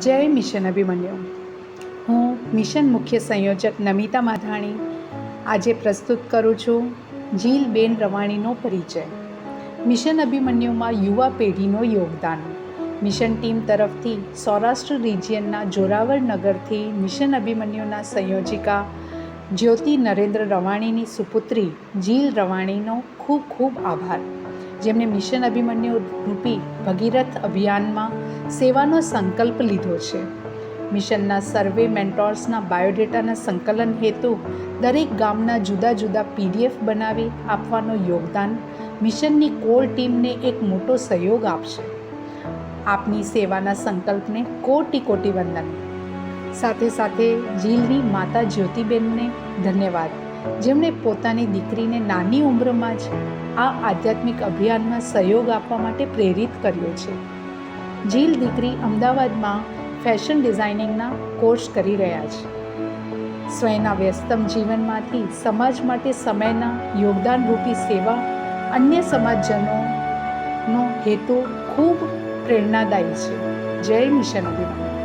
જય મિશન અભિમન્યુ. હું મિશન મુખ્ય સંયોજક નમિતા માધાણી આજે પ્રસ્તુત કરું છું જીલબેન રવાણીનો પરિચય. મિશન અભિમન્યુમાં યુવા પેઢીનો યોગદાન. મિશન ટીમ તરફથી સૌરાષ્ટ્ર રિજિયનના જોરાવર નગરથી મિશન અભિમન્યુના સંયોજિકા જ્યોતિ નરેન્દ્ર રવાણીની સુપુત્રી જીલ રવાણીનો ખૂબ ખૂબ આભાર. જેમણે મિશન અભિમન્યુ રૂપી ભગીરથ અભિયાનમાં સેવાનો સંકલ્પ લીધો છે. મિશનના સર્વે મેન્ટોર્સના બાયોડેટાના સંકલન હેતુ દરેક ગામના જુદા જુદા પીડીએફ બનાવી આપવાનો યોગદાન મિશનની કોર ટીમને એક મોટો સહયોગ આપશે. આપની સેવાના સંકલ્પને કોટી કોટી વંદન. સાથે સાથે જીલની માતા જ્યોતિબેનને ધન્યવાદ. જેમણે પોતાની દીકરીને નાની ઉંમરમાં જ આ આધ્યાત્મિક અભિયાનમાં સહયોગ આપવા માટે પ્રેરિત કર્યો છે. જીલ દીકરી અમદાવાદમાં ફેશન ડિઝાઇનિંગના કોર્સ કરી રહ્યા છે. સ્વયંના વ્યસ્તમ જીવનમાંથી સમાજ માટે સમયના યોગદાનરૂપી સેવા અન્ય સમાજજનોનો હેતુ ખૂબ પ્રેરણાદાયી છે. જય મિશન અભિમાન